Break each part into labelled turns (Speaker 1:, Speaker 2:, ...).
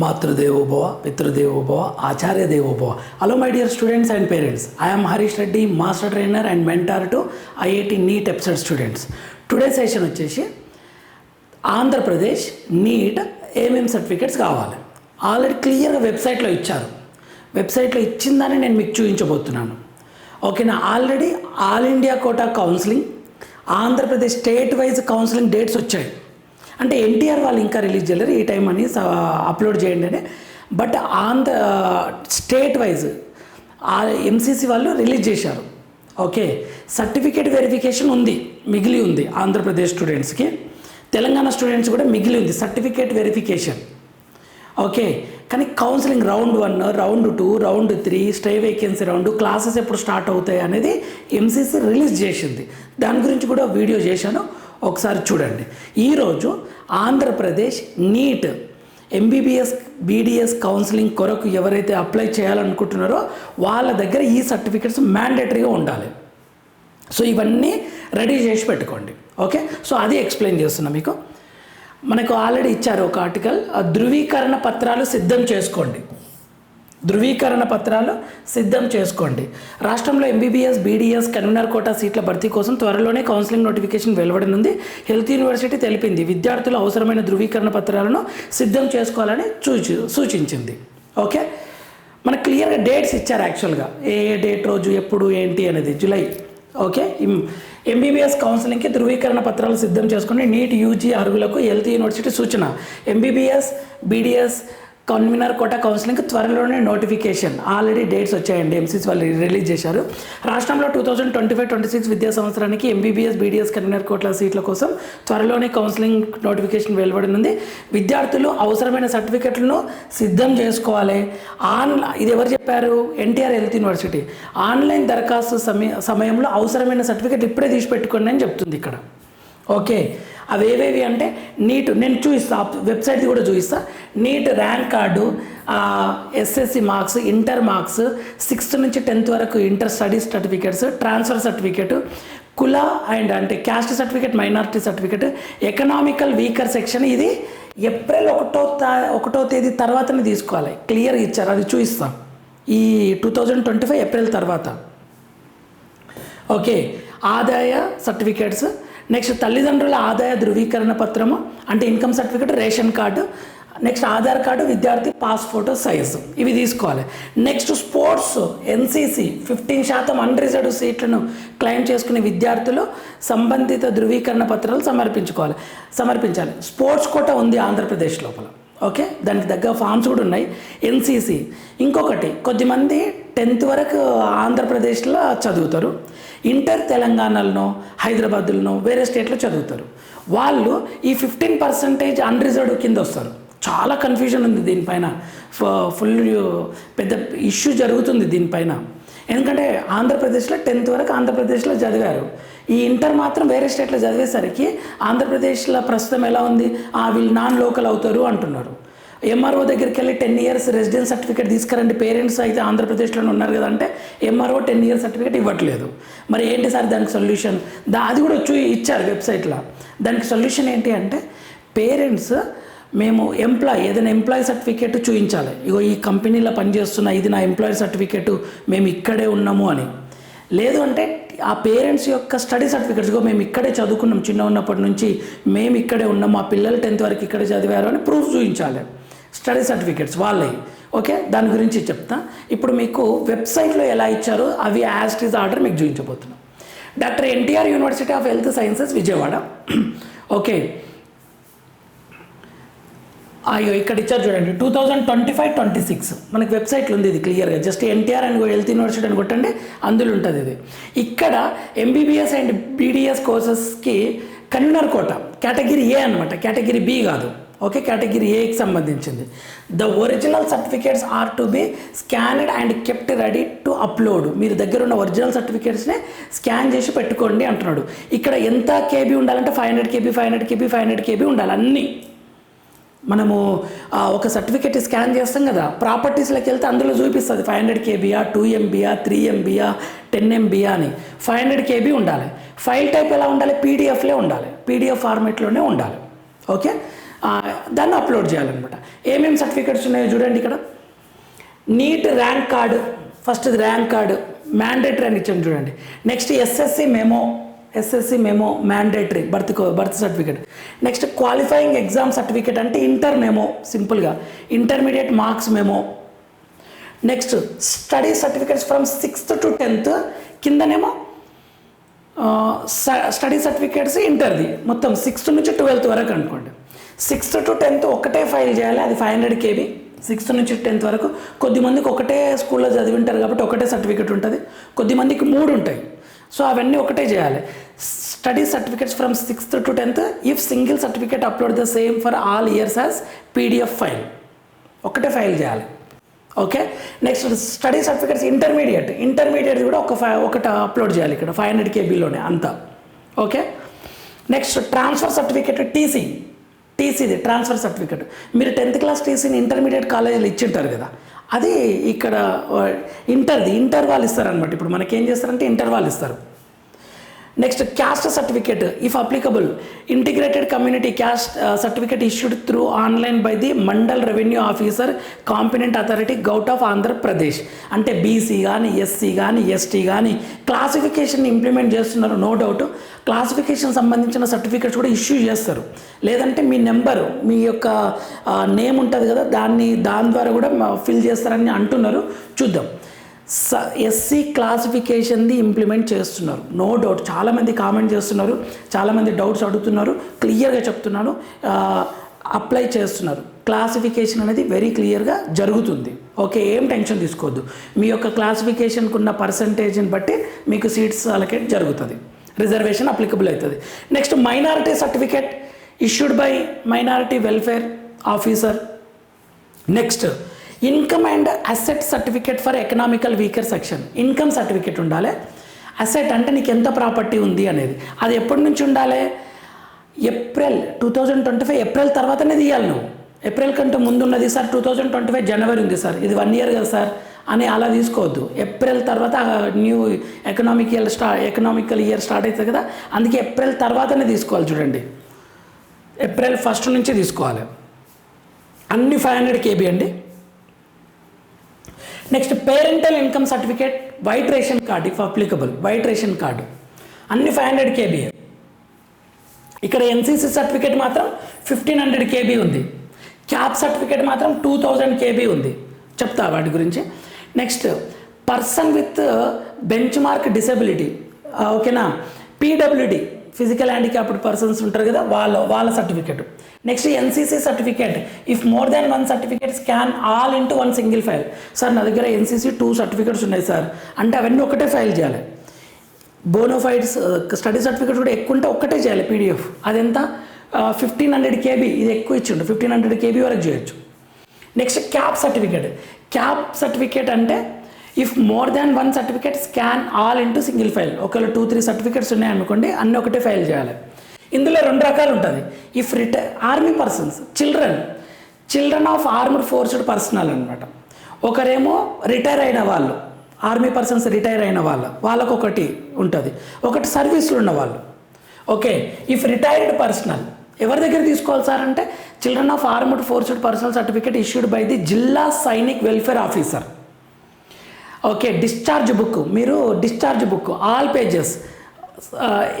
Speaker 1: మాతృదేవోభవ పితృదేవోభవ ఆచార్య దేవోభవ hello my dear students and parents I'm Harish Reddy master trainer and mentor to IIT NEET episode students today session వచ్చేసి Andhra Pradesh NEET ఏమేమి certificates కావాలి. Already క్లియర్గా వెబ్సైట్లో ఇచ్చారు. వెబ్సైట్లో ఇచ్చిందని నేను మీకు చూపించబోతున్నాను. ఓకేనా already all India quota counselling Andhra Pradesh state wise counselling dates వచ్చాయి. అంటే ఎన్టీఆర్ వాళ్ళు ఇంకా రిలీజ్ చేయలేరు ఈ టైం అని స- అప్లోడ్ చేయండి అని but the state wise MCC వాళ్ళు రిలీజ్ చేశారు. ఓకే. సర్టిఫికేట్ వెరిఫికేషన్ ఉంది మిగిలి ఉంది ఆంధ్రప్రదేశ్ స్టూడెంట్స్కి. తెలంగాణ స్టూడెంట్స్ కూడా మిగిలి ఉంది సర్టిఫికేట్ వెరిఫికేషన్. ఓకే. కానీ counselling round one round two round three stay vacancy round classes ఎప్పుడు స్టార్ట్ అవుతాయి అనేది ఎంసీసీ రిలీజ్ చేసింది. దాని గురించి కూడా వీడియో చేశాను. ఒకసారి చూడండి. ఈరోజు Andhra Pradesh NEET MBBS BDS counselling కొరకు ఎవరైతే అప్లై చేయాలనుకుంటున్నారో వాళ్ళ దగ్గర ఈ సర్టిఫికెట్స్ మ్యాండేటరీగా ఉండాలి. సో ఇవన్నీ రెడీ చేసి పెట్టుకోండి. ఓకే? సో అది ఎక్స్ప్లెయిన్ చేస్తున్నా మీకు. మనకు ఆల్రెడీ ఇచ్చారు ఒక ఆర్టికల్ ఆ ధృవీకరణ పత్రాలు సిద్ధం చేసుకోండి. ధృవీకరణ పత్రాలు సిద్ధం చేసుకోండి. రాష్ట్రంలో ఎంబీబీఎస్ బీడీఎస్ కన్వీనర్ కోటా సీట్ల భర్తీ కోసం త్వరలోనే కౌన్సిలింగ్ నోటిఫికేషన్ వెలువడనుంది. హెల్త్ యూనివర్సిటీ తెలిపింది. విద్యార్థులు అవసరమైన ధృవీకరణ పత్రాలను సిద్ధం చేసుకోవాలని సూచి సూచించింది. ఓకే? మనకు క్లియర్గా డేట్స్ ఇచ్చారు యాక్చువల్గా. ఏ ఏ డేట్ రోజు ఎప్పుడు ఏంటి అనేది జూలై. ఓకే? ఎంబీబీఎస్ కౌన్సిలింగ్కి ధృవీకరణ పత్రాలు సిద్ధం చేసుకుని నీట్ యూజీ అర్హులకు హెల్త్ యూనివర్సిటీ సూచన. MBBS BDS convener quota counselling త్వరలోనే నోటిఫికేషన్. ఆల్రెడీ డేట్స్ వచ్చాయండి ఎంసీసీ వాళ్ళు రిలీజ్ చేశారు. రాష్ట్రంలో two thousand twenty five twenty six విద్యా సంవత్సరానికి ఎంబీబీఎస్ బీడీఎస్ కన్వీనర్ కోట్ల సీట్ల కోసం త్వరలోనే కౌన్సిలింగ్ నోటిఫికేషన్ వెలువడనుంది. విద్యార్థులు అవసరమైన సర్టిఫికెట్లను సిద్ధం చేసుకోవాలి. ఆన్ ఇది ఎవరు చెప్పారు? NTR health university. ఆన్లైన్ దరఖాస్తు సమయ సమయంలో అవసరమైన సర్టిఫికెట్ ఇప్పుడే తీసి పెట్టుకోండి అని చెప్తుంది ఇక్కడ. ఓకే. అవి ఏవేవి అంటే నీట్ నేను చూపిస్తా వెబ్సైట్ కూడా చూపిస్తా NEET rank card SSC marks inter marks sixth నుంచి టెన్త్ వరకు inter studies certificates transfer certificate కుల అండ్ అంటే caste certificate minority certificate economical weaker section ఇది ఏప్రిల్ ఒకటో ఒకటో తేదీ తర్వాతనే తీసుకోవాలి. క్లియర్గా ఇచ్చారు అది చూపిస్తాం ఈ two thousand twenty five April తర్వాత. ఓకే ఆదాయ సర్టిఫికేట్స్ నెక్స్ట్ తల్లిదండ్రుల ఆదాయ ధృవీకరణ పత్రము అంటే income certificate ration card. Next Aadhaar card విద్యార్థి పాస్ ఫోటో సైజు ఇవి తీసుకోవాలి. నెక్స్ట్ స్పోర్ట్స్ ఎన్సీసీ ఫిఫ్టీన్ శాతం అన్రిజర్వ్డ్ సీట్లను క్లెయిమ్ చేసుకునే విద్యార్థులు సంబంధిత ధృవీకరణ పత్రాలు సమర్పించుకోవాలి. సమర్పించాలి. స్పోర్ట్స్ కోట ఉంది ఆంధ్రప్రదేశ్ లోపల. ఓకే దానికి తగ్గ ఫామ్స్ కూడా ఉన్నాయి. ఎన్సీసీ ఇంకొకటి కొద్దిమంది టెన్త్ వరకు ఆంధ్రప్రదేశ్లో చదువుతారు. ఇంటర్ తెలంగాణలోనో హైదరాబాద్లోనో వేరే స్టేట్లో చదువుతారు. వాళ్ళు ఈ ఫిఫ్టీన్ పర్సెంటేజ్ అన్రిజర్వ్డ్ కింద వస్తారు. చాలా కన్ఫ్యూజన్ ఉంది దీనిపైన. ఫుల్ పెద్ద ఇష్యూ జరుగుతుంది దీనిపైన. ఎందుకంటే ఆంధ్రప్రదేశ్లో టెన్త్ వరకు ఆంధ్రప్రదేశ్లో చదివారు. ఈ ఇంటర్ మాత్రం వేరే స్టేట్లో చదివేసరికి ఆంధ్రప్రదేశ్లో ప్రస్తుతం ఎలా ఉంది? ఆ వీళ్ళు నాన్ లోకల్ అవుతారు అంటున్నారు. ఎంఆర్ఓ దగ్గరికి వెళ్ళి టెన్ ఇయర్స్ రెసిడెన్స్ సర్టిఫికేట్ తీసుకురండి. పేరెంట్స్ అయితే ఆంధ్రప్రదేశ్లోనే ఉన్నారు కదా అంటే ఎంఆర్ఓ టెన్ ఇయర్స్ సర్టిఫికేట్ ఇవ్వట్లేదు. మరి ఏంటి సార్ దానికి సొల్యూషన్ దా అది కూడా చూ ఇచ్చారు వెబ్సైట్లో దానికి సొల్యూషన్ ఏంటి అంటే పేరెంట్స్ మేము ఎంప్లాయ్ ఏదైనా ఎంప్లాయీ సర్టిఫికేట్ చూపించాలి ఇగో ఈ కంపెనీలో పనిచేస్తున్న ఇది నా ఎంప్లాయీ సర్టిఫికేట్ మేము ఇక్కడే ఉన్నాము అని. లేదు అంటే ఆ పేరెంట్స్ యొక్క స్టడీ సర్టిఫికేట్స్ మేము ఇక్కడే చదువుకున్నాం. చిన్న ఉన్నప్పటి నుంచి మేము ఇక్కడే ఉన్నాం. మా పిల్లలు టెన్త్ వరకు ఇక్కడే చదివారు అని ప్రూఫ్ చూపించాలి స్టడీ సర్టిఫికేట్స్ వాళ్ళవి. ఓకే? దాని గురించి చెప్తా. ఇప్పుడు మీకు వెబ్సైట్లో ఎలా ఇచ్చారో అవి యాజ్ ఇస్ ఆర్డర్ మీకు చూపించబోతున్నాం. Doctor NTR university of health sciences Vijayawada. Okay? అయ్యో ఇక్కడ ఇచ్చారు చూడండి. Two thousand twenty five twenty six మనకి వెబ్సైట్లో ఉంది ఇది క్లియర్గా just NTR and health university అని కొట్టండి అందులో ఉంటుంది ఇది. ఇక్కడ ఎంబీబీఎస్ అండ్ బీడీఎస్ కోర్సెస్కి కన్వీనర్ కోట. కేటగిరీ ఏ అనమాట కేటగిరీ బి కాదు. ఓకే కేటగిరీ ఏకి సంబంధించింది. The original certificates are to be scanned and kept ready to upload మీరు దగ్గర ఉన్న ఒరిజినల్ సర్టిఫికేట్స్నే స్కాన్ చేసి పెట్టుకోండి అంటున్నాడు. ఇక్కడ ఎంత కేబీ ఉండాలంటే five hundred KB five hundred KB five hundred KB ఉండాలి అన్నీ. మనము ఒక సర్టిఫికేట్ స్కాన్ చేస్తాం కదా ప్రాపర్టీస్లోకి వెళ్తే అందులో చూపిస్తుంది ఫైవ్ హండ్రెడ్ కేబీయా టూ ఎంబీయా త్రీ ఎంబీయా టెన్ ఎంబీయా అని. ఫైవ్ హండ్రెడ్ కేబీ ఉండాలి. ఫైల్ టైప్ ఎలా ఉండాలి? పీడిఎఫ్లే ఉండాలి. పీడిఎఫ్ ఫార్మేట్లోనే ఉండాలి. ఓకే? దాన్ని అప్లోడ్ చేయాలన్నమాట. ఏమేమి సర్టిఫికెట్స్ ఉన్నాయో చూడండి ఇక్కడ. NEET rank card first rank card mandatory అని ఇచ్చాను చూడండి. Next SSC memo SSC memo mandatory birth birth certificate next qualifying exam certificate అంటే ఇంటర్ మెమో సింపుల్గా intermediate marks memo next study certificates from sixth to tenth కిందనేమో study certificates ఇంటర్ది మొత్తం sixth నుంచి twelfth వరకు అనుకోండి. సిక్స్త్ టు టెన్త్ ఒకటే file చేయాలి అది ఫైవ్ హండ్రెడ్ కేబీ. సిక్స్త్ నుంచి టెన్త్ వరకు కొద్దిమందికి ఒకటే స్కూల్లో చదివింటారు కాబట్టి ఒకటే సర్టిఫికేట్ ఉంటుంది. కొద్దిమందికి మూడు ఉంటాయి. సో అవన్నీ ఒకటే చేయాలి. Study certificates from sixth to tenth if single certificate upload the same for all years as PDF file ఒకటే ఫైల్ చేయాలి. Okay next study certificates intermediate intermediate కూడా ఒక ఫైవ్ ఒకటి అప్లోడ్ చేయాలి ఇక్కడ ఫైవ్ హండ్రెడ్ కేబీలోనే అంతా. Okay next transfer certificate TC టీసీది transfer certificate. మీరు టెన్త్ క్లాస్ టీసీని ఇంటర్మీడియట్ కాలేజీలో ఇచ్చింటారు కదా అది ఇక్కడ ఇంటర్ది ఇంటర్ వాళ్ళు ఇస్తారనమాట ఇప్పుడు మనకి ఏం చేస్తారంటే ఇంటర్ వాళ్ళు ఇస్తారు. Next caste certificate if applicable integrated community caste certificate issued through online by the mandal revenue officer competent authority govt of Andhra Pradesh అంటే బీసీ కానీ ఎస్సీ కానీ ఎస్టీ కానీ క్లాసిఫికేషన్ ఇంప్లిమెంట్ చేస్తున్నారు నో డౌట్ క్లాసిఫికేషన్ సంబంధించిన certificates కూడా issue చేస్తారు. లేదంటే మీ number మీ యొక్క uh, నేమ్ ఉంటుంది కదా దాన్ని దాని ద్వారా కూడా uh, ఫిల్ చేస్తారని అంటున్నారు. చూద్దాం. స ఎస్సీ క్లాసిఫికేషన్ది ఇంప్లిమెంట్ చేస్తున్నారు. నో డౌట్ చాలామంది కామెంట్ చేస్తున్నారు. చాలామంది డౌట్స్ అడుగుతున్నారు. క్లియర్గా చెప్తున్నాను. అప్లై చేస్తున్నారు. క్లాసిఫికేషన్ అనేది వెరీ క్లియర్గా జరుగుతుంది. ఓకే ఏం టెన్షన్ తీసుకోవద్దు. మీ యొక్క క్లాసిఫికేషన్కి ఉన్న పర్సంటేజ్ని బట్టి మీకు సీట్స్ అలకేట్ జరుగుతుంది. రిజర్వేషన్ అప్లికబుల్ అవుతుంది. Next minority certificate issued by minority welfare officer next income and asset certificate for economical weaker section income certificate ఉండాలి. అసెట్ అంటే నీకు ఎంత ప్రాపర్టీ ఉంది అనేది. అది ఎప్పటి నుంచి ఉండాలి? April two thousand twenty five April తర్వాతనే తీయాలి నువ్వు. ఏప్రిల్ కంటే ముందు ఉన్నది sir two thousand twenty five జనవరి ఉంది సార్. ఇది వన్ ఇయర్ కదా సార్. అని అలా తీసుకోవద్దు. ఏప్రిల్ తర్వాత న్యూ ఎకనామిక్ ఇయర్ స్టా ఎకనామికల్ ఇయర్ స్టార్ట్ అవుతుంది కదా. అందుకే ఏప్రిల్ తర్వాతనే తీసుకోవాలి చూడండి. ఏప్రిల్ ఫస్ట్ నుంచి తీసుకోవాలి. అన్ని ఫైవ్ హండ్రెడ్ కేబీ అండి. Next parental income certificate white ration card if applicable white ration card అన్ని ఫైవ్ హండ్రెడ్ కేబీ ఇక్కడ ఎన్సీసీ సర్టిఫికేట్ మాత్రం ఫిఫ్టీన్ హండ్రెడ్ కేబీ ఉంది. క్యాప్ సర్టిఫికేట్ మాత్రం టూ థౌజండ్ కేబీ ఉంది. చెప్తా వాటి గురించి. Next person with benchmark disability ఓకేనా పీడబ్ల్యూడి ఫిజికల్ హ్యాండిక్యాప్డ్ పర్సన్స్ ఉంటారు కదా వాళ్ళ వాళ్ళ certificate next NCC certificate if more than one certificate scan all into one single file sir నా దగ్గర ఎన్సీసీ టూ సర్టిఫికేట్స్ ఉన్నాయి సార్ అంటే అవన్నీ ఒకటే ఫైల్ చేయాలి. బోనోఫైడ్స్ స్టడీ సర్టిఫికేట్ కూడా ఎక్కువ ఉంటే ఒక్కటే చేయాలి పీడిఎఫ్ అదెంత? ఫిఫ్టీన్ హండ్రెడ్ కేబీ ఇది ఎక్కువ ఇచ్చిండు. ఫిఫ్టీన్ హండ్రెడ్ కేబీ వరకు చేయొచ్చు. Next cap certificate cap certificate అంటే if more than one certificate scan all into single file ఒకవేళ టూ త్రీ సర్టిఫికేట్స్ ఉన్నాయనుకోండి అన్ని ఒకటే ఫైల్ చేయాలి. ఇందులో రెండు రకాలు ఉంటుంది if retire army persons children children of armed forced personnel అనమాట ఒకరేమో రిటైర్ అయిన వాళ్ళు ఆర్మీ పర్సన్స్ రిటైర్ అయిన వాళ్ళు వాళ్ళకు ఒకటి ఉంటుంది. ఒకటి సర్వీస్లు ఉన్నవాళ్ళు ఓకే ఇఫ్ రిటైర్డ్ పర్సనల్ ఎవరి దగ్గర తీసుకోవాలి సార్ అంటే children of armed forced personnel certificate issued by the జిల్లా Sainik welfare officer okay discharge book మీరు discharge book all pages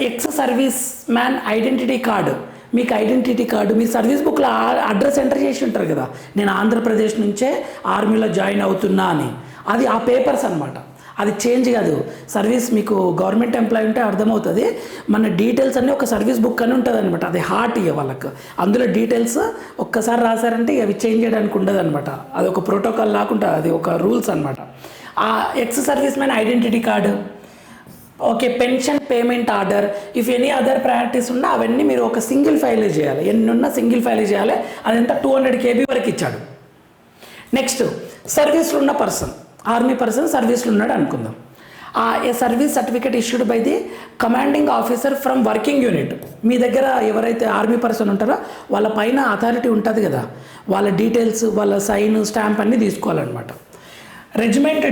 Speaker 1: ex service man identity card మీకు ఐడెంటిటీ కార్డు మీ service బుక్లో address enter చేసి ఉంటారు కదా. నేను ఆంధ్రప్రదేశ్ నుంచే ఆర్మీలో జాయిన్ అవుతున్నా అని. అది ఆ పేపర్స్ అనమాట అది చేంజ్ కాదు. సర్వీస్ మీకు గవర్నమెంట్ ఎంప్లాయ్ ఉంటే అర్థమవుతుంది. మన డీటెయిల్స్ అన్నీ ఒక సర్వీస్ బుక్ అని ఉంటుంది అనమాట అది హార్ట్ ఇక వాళ్ళకు. అందులో డీటెయిల్స్ ఒక్కసారి రాశారంటే అవి చేంజ్ చేయడానికి ఉండదు అనమాట అది ఒక ప్రోటోకాల్ లాకుంటుంది అది ఒక రూల్స్ అనమాట ఆ ex service man identity card okay pension payment order if any other priorities ఉన్నా అవన్నీ మీరు ఒక సింగిల్ ఫైల్ చేయాలి. ఎన్ని ఉన్నా సింగిల్ ఫైల్ చేయాలి. అదంతా టూ హండ్రెడ్ కేబీ వరకు ఇచ్చాడు. నెక్స్ట్ సర్వీస్లో ఉన్న పర్సన్ ఆర్మీ పర్సన్ సర్వీస్లో ఉన్నాడు అనుకుందాం. ఆ a service certificate issued by the commanding officer from working unit మీ దగ్గర ఎవరైతే ఆర్మీ పర్సన్ ఉంటారో వాళ్ళ పైన అథారిటీ ఉంటుంది కదా. వాళ్ళ డీటెయిల్స్ వాళ్ళ సైన్ స్టాంప్ అన్నీ తీసుకోవాలన్నమాట. Regiment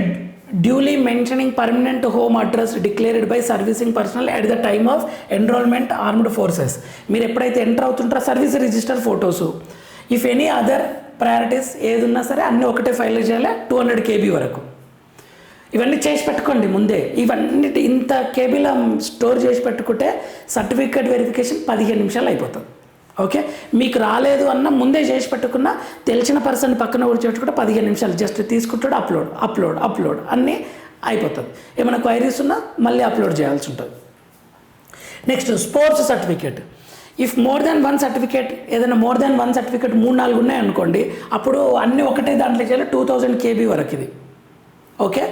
Speaker 1: duly mentioning permanent home address declared by servicing personnel at the time of enrolment armed forces మీరు ఎప్పుడైతే enter అవుతుంటారో service register photos if any other priorities ఏది ఉన్నా సరే అన్నీ ఒకటే ఫైల్ చేయాలి టూ హండ్రెడ్ కేబీ వరకు. ఇవన్నీ చేసి పెట్టుకోండి ముందే. ఇవన్నీ ఇంత కేబీలో స్టోర్ చేసి పెట్టుకుంటే సర్టిఫికేట్ వెరిఫికేషన్ పదిహేను నిమిషాలు అయిపోతుంది. ఓకే? మీకు రాలేదు అన్న ముందే చేసి పెట్టుకున్న తెలిసిన పర్సన్ పక్కన కూర్చోబెట్టుకుంటే పదిహేను నిమిషాలు జస్ట్ తీసుకుంటాడు అప్లోడ్ అప్లోడ్ అప్లోడ్ అన్నీ అయిపోతుంది. ఏమైనా క్వైరీస్ ఉన్నా మళ్ళీ అప్లోడ్ చేయాల్సి ఉంటుంది. Next sports certificate if more than one certificate ఏదైనా మోర్ దాన్ వన్ సర్టిఫికేట్ మూడు నాలుగు ఉన్నాయనుకోండి అప్పుడు అన్నీ ఒకటే దాంట్లో చేయాలి టూ థౌజండ్ కేబీ వరకు ఇది. ఓకే?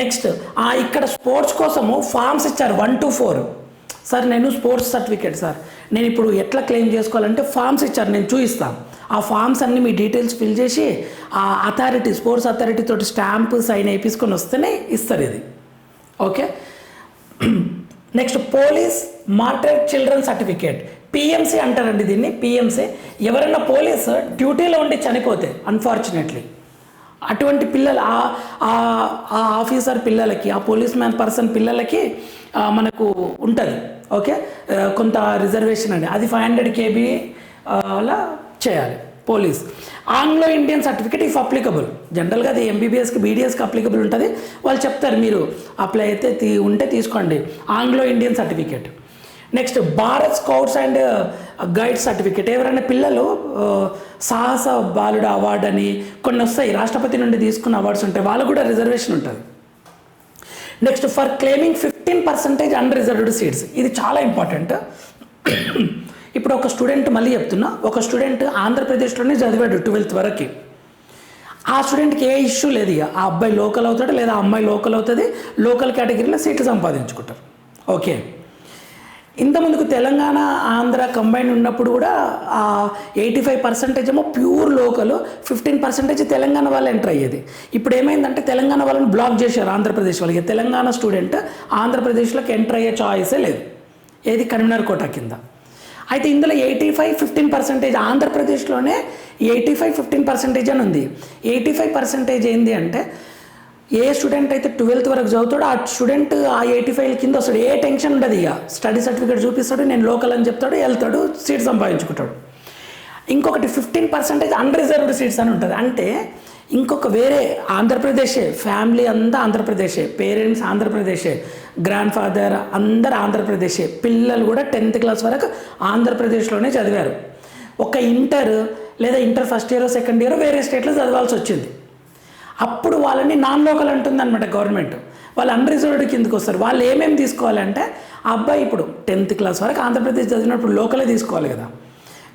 Speaker 1: నెక్స్ట్ ఇక్కడ స్పోర్ట్స్ కోసము ఫామ్స్ ఇచ్చారు వన్ టు ఫోర్ సార్ నేను స్పోర్ట్స్ సర్టిఫికేట్ సార్. నేను ఇప్పుడు ఎట్లా క్లెయిమ్ చేసుకోవాలంటే ఫామ్స్ ఇచ్చారు నేను చూపిస్తాను ఆ ఫామ్స్ అన్ని మీ డీటెయిల్స్ ఫిల్ చేసి ఆ అథారిటీ స్పోర్ట్స్ అథారిటీ తోటి స్టాంప్ సైన్ వేయించుకొని వస్తేనే ఇస్తారు ఇది. Okay? Next police martyred children certificate. PMC అంటారండి దీన్ని పిఎంసీ. ఎవరైనా పోలీస్ డ్యూటీలో ఉండి చనిపోతే అన్ఫార్చునేట్లీ అటువంటి పిల్లలు ఆ- ఆ- ఆఫీసర్ పిల్లలకి ఆ పోలీస్ మ్యాన్ పర్సన్ పిల్లలకి మనకు ఉంటుంది ఓకే? కొంత రిజర్వేషన్ అండి. అది ఫైవ్ హండ్రెడ్ కేబీ అలా చేయాలి police. Anglo Indian certificate if applicable. జనరల్గా అది ఎంబీబీఎస్కి బీడీఎస్కి అప్లికబుల్ ఉంటుంది. వాళ్ళు చెప్తారు మీరు అప్లై అయితే తీ ఉంటే తీసుకోండి. Anglo Indian certificate. Next Bharat scouts and guide certificate ఎవరైనా పిల్లలు సాహస బాలుడు అవార్డు అని కొన్ని వస్తాయి. రాష్ట్రపతి నుండి తీసుకున్న అవార్డ్స్ ఉంటాయి. వాళ్ళకు కూడా రిజర్వేషన్ ఉంటుంది. Next for claiming fifteen percentage unreserved seats ఇది చాలా ఇంపార్టెంట్ ఇప్పుడు ఒక స్టూడెంట్ మళ్ళీ చెప్తున్నా. ఒక స్టూడెంట్ ఆంధ్రప్రదేశ్లోనే చదివాడు ట్వెల్త్ వరకు. ఆ స్టూడెంట్కి ఏ ఇష్యూ లేదు ఇక. ఆ అబ్బాయి లోకల్ అవుతాడు లేదా ఆ అమ్మాయి లోకల్ అవుతుంది. లోకల్ కేటగిరీలో సీట్లు సంపాదించుకుంటారు. ఓకే ఇంతకుముందుకు తెలంగాణ ఆంధ్ర కంబైన్ ఉన్నప్పుడు కూడా ఆ ఎయిటీ ఫైవ్ పర్సెంటేజ్ ఏమో pure local fifteen percentage Telangana వాళ్ళు ఎంటర్ అయ్యేది. ఇప్పుడు ఏమైందంటే తెలంగాణ వాళ్ళని బ్లాక్ చేశారు ఆంధ్రప్రదేశ్ వాళ్ళకి. తెలంగాణ స్టూడెంట్ ఆంధ్రప్రదేశ్లోకి ఎంటర్ అయ్యే చాయిసే లేదు. ఏది కన్వీనర్ కోట కింద. అయితే ఇందులో ఎయిటీ ఫైవ్ ఫిఫ్టీన్ పర్సెంటేజ్ ఆంధ్రప్రదేశ్లోనే ఎయిటీ ఫైవ్ ఫిఫ్టీన్ పర్సెంటేజ్ అని ఉంది. ఎయిటీ ఫైవ్ పర్సెంటేజ్ ఏంది అంటే ఏ స్టూడెంట్ అయితే ట్వెల్త్ వరకు చదువుతాడో ఆ స్టూడెంట్ ఆ ఎయిటీ ఫైవ్ కింద వస్తాడు. ఏ టెన్షన్ ఉండదు ఇక. స్టడీ సర్టిఫికేట్ చూపిస్తాడు నేను లోకల్ అని చెప్తాడు వెళ్తాడు సీట్ సంపాదించుకుంటాడు. ఇంకొకటి ఫిఫ్టీన్ పర్సెంటేజ్ అన్రిజర్వ్డ్ సీట్స్ అని ఉంటుంది. అంటే ఇంకొక వేరే ఆంధ్రప్రదేశే ఫ్యామిలీ అంతా ఆంధ్రప్రదేశే పేరెంట్స్ ఆంధ్రప్రదేశే గ్రాండ్ ఫాదర్ అందరు ఆంధ్రప్రదేశే పిల్లలు కూడా టెన్త్ క్లాస్ వరకు ఆంధ్రప్రదేశ్లోనే చదివారు. ఒక ఇంటర్ లేదా inter first year second year వేరే స్టేట్లో చదవాల్సి వచ్చింది. అప్పుడు వాళ్ళని నాన్ లోకల్ అంటుందన్నమాట గవర్నమెంట్. వాళ్ళు అన్రిజర్వ్డ్ కిందకు వస్తారు. వాళ్ళు ఏమేమి తీసుకోవాలంటే ఆ అబ్బాయి ఇప్పుడు టెన్త్ క్లాస్ వరకు ఆంధ్రప్రదేశ్ చదివినప్పుడు లోకలే తీసుకోవాలి కదా.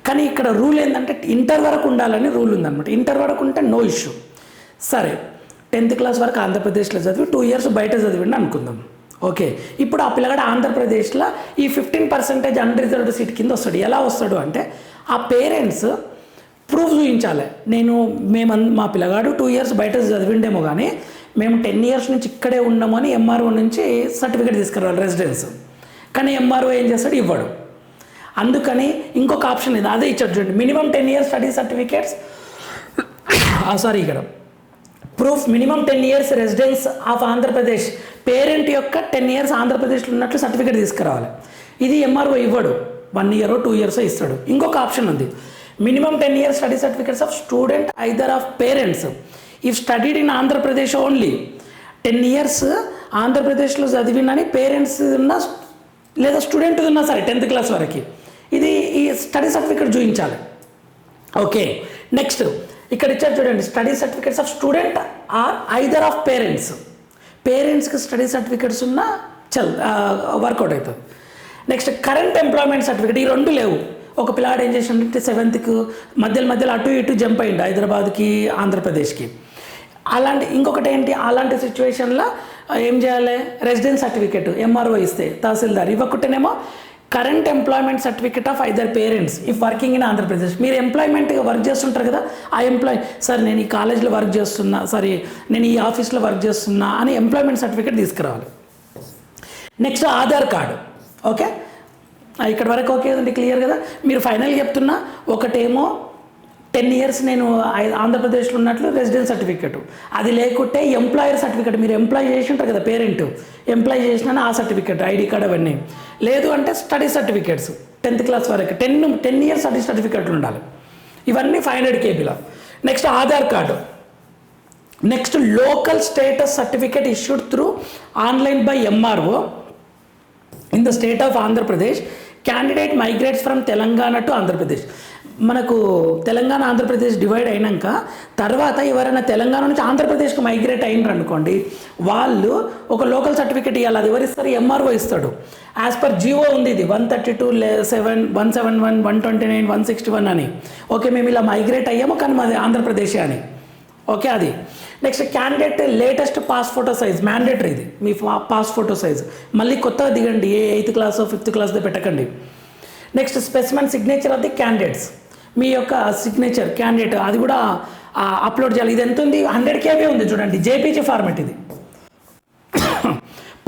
Speaker 1: కానీ ఇక్కడ రూల్ ఏంటంటే ఇంటర్ వరకు ఉండాలని రూల్ ఉందన్నమాట. ఇంటర్ వరకు ఉంటే నో ఇష్యూ. సరే టెన్త్ క్లాస్ వరకు ఆంధ్రప్రదేశ్లో చదివి టూ ఇయర్స్ బయట చదివిండి అనుకుందాం. ఓకే ఇప్పుడు ఆ పిల్లగాడు ఆంధ్రప్రదేశ్లో ఈ ఫిఫ్టీన్ పర్సెంటేజ్ అన్రిజర్వ్డ్ సీట్ కింద వస్తాడు. ఎలా వస్తాడు అంటే ఆ పేరెంట్స్ ప్రూఫ్ చూపించాలి నేను మేము మా పిల్లగాడు టూ ఇయర్స్ బయట చదివిండేమో కానీ మేము టెన్ ఇయర్స్ నుంచి ఇక్కడే ఉన్నామని ఎంఆర్ఓ నుంచి సర్టిఫికేట్ తీసుకురావాలి రెసిడెన్స్ కానీ ఎంఆర్ఓ ఏం చేస్తాడు? ఇవ్వడు. అందుకని ఇంకొక ఆప్షన్ లేదు. అదే ఇచ్చాడు చూడండి. Minimum ten years study certificates sorry ఇక్కడ. Proof minimum ten years residence of Andhra Pradesh parent యొక్క టెన్ ఇయర్స్ ఆంధ్రప్రదేశ్లో ఉన్నట్లు సర్టిఫికేట్ తీసుకురావాలి. ఇది ఎంఆర్ఓ ఇవ్వడు. వన్ ఇయర్ టూ ఇయర్స్ ఇస్తాడు. ఇంకొక ఆప్షన్ ఉంది. Minimum ten years study certificates of student either of parents if studied in Andhra Pradesh only ten years ఆంధ్రప్రదేశ్లో చదివినని పేరెంట్స్ ఉన్న లేదా స్టూడెంట్ ఉన్నా సరే టెన్త్ క్లాస్ వరకు. ఇది ఈ స్టడీ సర్టిఫికేట్ చూపించాలి. ఓకే నెక్స్ట్ ఇక్కడ ఇచ్చారు చూడండి study certificates of student or either of parents పేరెంట్స్కి స్టడీ సర్టిఫికేట్స్ ఉన్నా చల్ వర్కౌట్ అవుతుంది. నెక్స్ట్ కరెంట్ ఎంప్లాయ్మెంట్ సర్టిఫికేట్ ఈ రెండు లేవు. ఒక పిల్లాడు ఏం చేసిండంటే సెవెంత్కు మధ్యలో మధ్యలో అటు ఇటు జంప్ అయ్యిండు హైదరాబాద్కి ఆంధ్రప్రదేశ్కి. అలాంటి ఇంకొకటి ఏంటి? అలాంటి సిచ్యువేషన్లో ఏం చేయాలి? రెసిడెన్స్ సర్టిఫికేట్ ఎంఆర్ఓ ఇస్తే తహసీల్దార్ ఇవ్వకుంటేనేమో current employment certificate of either parents if working in Andhra Pradesh. మీరు ఎంప్లాయ్మెంట్గా వర్క్ చేస్తుంటారు కదా ఆ ఎంప్లాయ్ సార్ నేను ఈ కాలేజ్లో వర్క్ చేస్తున్నా సారీ నేను ఈ ఆఫీస్లో వర్క్ చేస్తున్నా అని ఎంప్లాయ్మెంట్ సర్టిఫికేట్ తీసుకురావాలి. Next Aadhaar card okay? ఇక్కడ వరకు ఓకే అండి క్లియర్ కదా? మీరు ఫైనల్ చెప్తున్నా ఒకటేమో టెన్ ఇయర్స్ నేను ఆంధ్రప్రదేశ్లో ఉన్నట్లు రెసిడెన్స్ సర్టిఫికేట్ అది లేకుంటే ఎంప్లాయర్ సర్టిఫికేట్ మీరు ఎంప్లాయ్ చేసి ఉంటారు కదా పేరెంట్ ఎంప్లాయ్ చేసిన ఆ సర్టిఫికేట్ ఐడి కార్డ్ అవన్నీ. లేదు అంటే స్టడీ సర్టిఫికేట్స్ టెన్త్ క్లాస్ వరకు. టెన్ టెన్ ఇయర్స్ స్టడీ సర్టిఫికేట్లు ఉండాలి. ఇవన్నీ ఫైవ్ హండ్రెడ్ కేబీలో next Aadhaar card. Next local status certificate issued through online by MRO in the state of Andhra Pradesh candidate migrates from Telangana to Andhra Pradesh మనకు Telangana Andhra Pradesh divide అయినాక తర్వాత ఎవరైనా తెలంగాణ నుంచి ఆంధ్రప్రదేశ్కి మైగ్రేట్ అయినారు అనుకోండి వాళ్ళు ఒక లోకల్ సర్టిఫికేట్ ఇవ్వాలి అది ఎవరిస్తారు ఎంఆర్ఓ ఇస్తాడు. యాజ్ పర్ జియో ఉంది ఇది. One thirty two seven one seven one one twenty nine one sixty one అని. ఓకే మేము ఇలా మైగ్రేట్ అయ్యాము కానీ మాది ఆంధ్రప్రదేశ్ అని. ఓకే అది next candidate latest pass photo size mandatory ఇది. మీ పాస్ ఫోటో సైజ్ మళ్ళీ కొత్తగా దిగండి. ఏ ఎయిత్ క్లాస్ ఫిఫ్త్ క్లాస్దో పెట్టకండి. Next specimen signature of the candidates మీ యొక్క సిగ్నేచర్ క్యాండిడేట్ అది కూడా అప్లోడ్ చేయాలి. ఇది ఎంత ఉంది? హండ్రెడ్ కేబీ ఉంది చూడండి. జేపీజీ ఫార్మేట్ ఇది.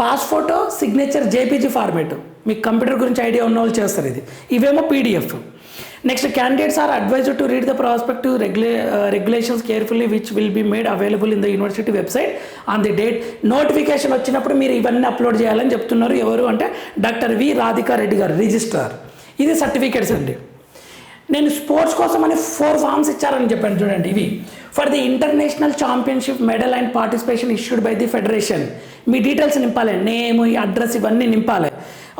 Speaker 1: Pass photo signature JPG format మీకు కంప్యూటర్ గురించి ఐడియా ఉన్న వాళ్ళు చేస్తారు ఇది. ఇవేమో PDF next candidates are advise to read the prospective regula regulations carefully which will be made available in the university website on the date notification వచ్చినప్పుడు మీరు ఇవన్నీ అప్లోడ్ చేయాలని చెప్తున్నారు. ఎవరు అంటే డాక్టర్ వి రాధికా రెడ్డి గారు రిజిస్ట్రార్. ఇది సర్టిఫికేట్స్ అండి. నేను స్పోర్ట్స్ కోసం అని ఫోర్ ఫార్మ్స్ ఇచ్చారని చెప్పాను చూడండి ఇవి. For the international championship medal and participation issued by the federation me details నింపాలి. నేమ్ ఈ అడ్రస్ ఇవన్నీ నింపాలి.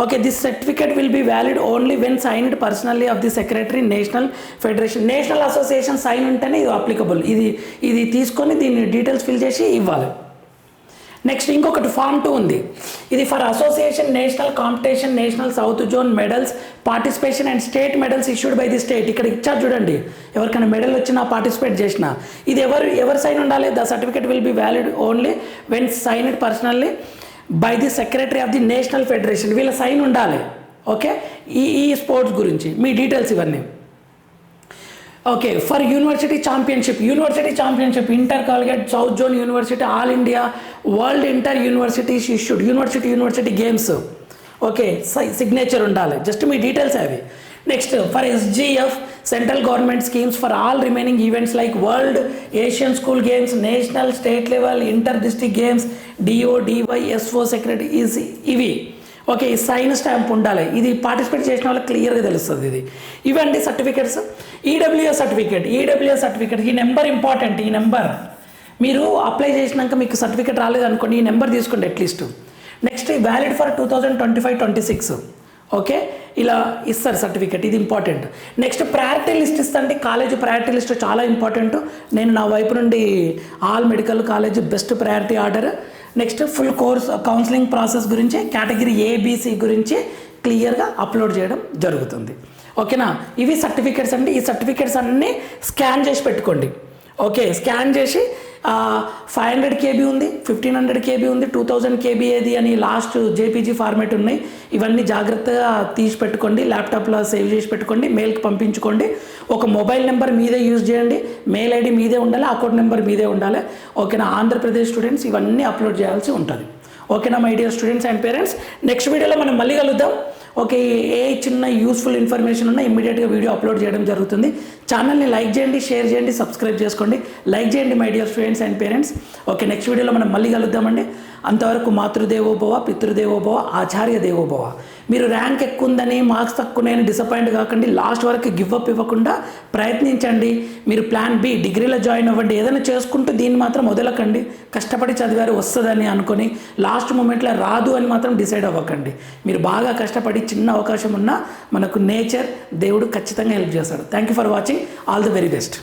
Speaker 1: Okay this certificate will be valid only when signed personally of the secretary national federation national association sign ఉంటేనే ఇది applicable ఇది ఇది తీసుకొని దీన్ని డీటెయిల్స్ ఫిల్ చేసి ఇవ్వాలి. నెక్స్ట్ ఇంకొకటి ఫామ్ టూ ఉంది. ఇది for association national competition national south zone medals participation and state medals issued by the state ఇక్కడ ఇచ్చారు చూడండి. ఎవరికైనా మెడల్ వచ్చినా పార్టిసిపేట్ చేసిన. ఇది ఎవరు ఎవరు సైన్ ఉండాలి? The certificate will be valid only when signed personally by the secretary of the national federation వీళ్ళ సైన్ ఉండాలి. ఓకే ఈ ఈ స్పోర్ట్స్ గురించి మీ డీటెయిల్స్ ఇవన్నీ. Okay for university championship university championship inter collegiate south zone university all India world inter universities issued university university games okay signature ఉండాలి. Just మీ details అవి. Next for SGF central government schemes for all remaining events like world Asian school games national state level inter district games DO DY SO secretary easy ఇవి. Okay ఈ sign stamp ఉండాలి. ఇది participate చేసిన వాళ్ళకి క్లియర్గా తెలుస్తుంది ఇది. ఇవండి certificates EWS certificate EWS certificate ఈ నెంబర్ ఇంపార్టెంట్ ఈ నెంబర్ మీరు అప్లై చేసినాక మీకు సర్టిఫికేట్ రాలేదనుకోండి ఈ నెంబర్ తీసుకోండి at least next valid for two thousand twenty five twenty six okay ఇలా ఇస్తారు సర్టిఫికేట్. ఇది ఇంపార్టెంట్. నెక్స్ట్ ప్రయారిటీ లిస్ట్ ఇస్తండి కాలేజ్ ప్రయారిటీ లిస్ట్ చాలా ఇంపార్టెంట్. నేను నా వైపు నుండి all medical college best priority order. Next full course counselling process గురించి కేటగిరీ ఏబీసీ గురించి క్లియర్గా అప్లోడ్ చేయడం జరుగుతుంది. ఓకేనా? ఇవి సర్టిఫికేట్స్ అండి. ఈ సర్టిఫికేట్స్ అన్నీ స్కాన్ చేసి పెట్టుకోండి. ఓకే స్కాన్ చేసి ఫైవ్ హండ్రెడ్ కేబీ ఉంది ఫిఫ్టీన్ హండ్రెడ్ కేబీ ఉంది టూ థౌజండ్ కేబీ ఏది అని లాస్ట్ జేపీజీ ఫార్మేట్ ఉన్నాయి. ఇవన్నీ జాగ్రత్తగా తీసి పెట్టుకోండి ల్యాప్టాప్లో సేవ్ చేసి పెట్టుకోండి మెయిల్కి పంపించుకోండి. ఒక మొబైల్ నెంబర్ మీదే యూజ్ చేయండి మెయిల్ ఐడి మీదే ఉండాలి అకౌంట్ నెంబర్ మీదే ఉండాలి. ఓకేనా? ఆంధ్రప్రదేశ్ స్టూడెంట్స్ ఇవన్నీ అప్లోడ్ చేయాల్సి ఉంటుంది. ఓకేనా my dear students and parents next వీడియోలో మనం మళ్ళీ కలుద్దాం. ఓకే ఏ చిన్న యూస్ఫుల్ ఇన్ఫర్మేషన్ ఉన్నా ఇమీడియట్గా వీడియో అప్లోడ్ చేయడం జరుగుతుంది. ఛానల్ని లైక్ చేయండి షేర్ చేయండి సబ్స్క్రైబ్ చేసుకోండి. లైక్ చేయండి my dear students and parents okay next వీడియోలో మనం మళ్ళీ కలుద్దామండి. అంతవరకు మాతృదేవోభవ పితృదేవోభవ ఆచార్య దేవోభవ. మీరు ర్యాంక్ ఎక్కువ ఉందని మార్క్స్ తక్కువని డిసప్పాయింట్ కాకండి. లాస్ట్ వరకు గివ్ అప్ ఇవ్వకుండా ప్రయత్నించండి. మీరు ప్లాన్ బి డిగ్రీలో జాయిన్ అవ్వండి. ఏదైనా చేసుకుంటూ దీన్ని మాత్రం వదలకండి. కష్టపడి చదివారు వస్తుందని అనుకొని లాస్ట్ మూమెంట్లో రాదు అని మాత్రం డిసైడ్ అవ్వకండి. మీరు బాగా కష్టపడి చిన్న అవకాశం ఉన్నా మనకు నేచర్ దేవుడు ఖచ్చితంగా హెల్ప్ చేస్తాడు. Thank you for watching all the very best